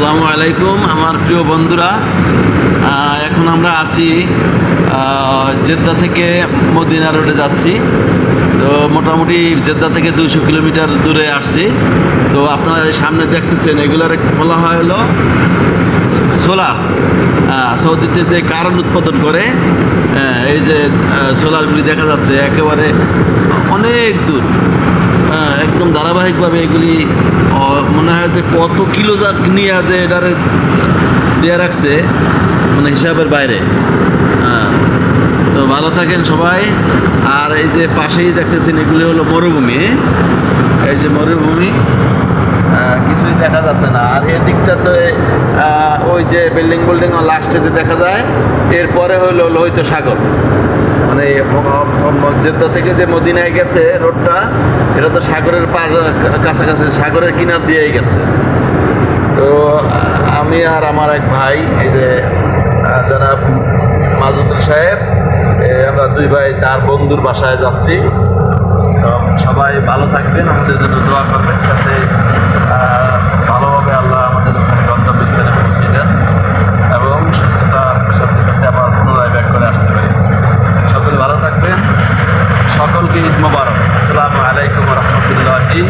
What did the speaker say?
আসসালামু আলাইকুম, আমার প্রিয় বন্ধুরা। এখন আমরা আছি জেদ্দা থেকে মদিনা রোডে যাচ্ছি। তো মোটামুটি জেদ্দা থেকে দুশো কিলোমিটার দূরে আসছি। তো আপনারা সামনে দেখতেছেন, এগুলোর বলা হয় হলো সোলার সৌদিতে যে কারণ উৎপাদন করে এই যে সোলারগুলি দেখা যাচ্ছে, একেবারে অনেক দূর। একদম ধারাবাহিকভাবে এগুলি মনে হয় যে কত কিলো যা নিয়ে আছে এটারে দেওয়া রাখছে মানে হিসাবের বাইরে। হ্যাঁ। তো ভালো থাকেন সবাই। আর এই যে পাশেই দেখতেছেন এগুলি হলো মরুভূমি। এই যে মরুভূমি কিছুই দেখা যাচ্ছে না। আর এদিকটাতে ওই যে বিল্ডিং বিল্ডিং লাস্টে যে দেখা যায়, এরপরে হলো লোহিত সাগর। মানে জেদ্দা থেকে যে মদিনায় গেছে রোডটা, এটা তো সাগরের পার কাছাকাছি সাগরের কিনার দিয়েই গেছে। তো, আমি আর আমার এক ভাই, এই যে জনাব মাজুদুল সাহেব আমরা দুই ভাই তার বন্ধুর বাসায় যাচ্ছি। সবাই ভালো থাকবেন, আমাদের জন্য দোয়া করবেন, যাতে সকলকে ঈদ মোবারক আসসালামু আলাইকুম রহমতুল্লাহি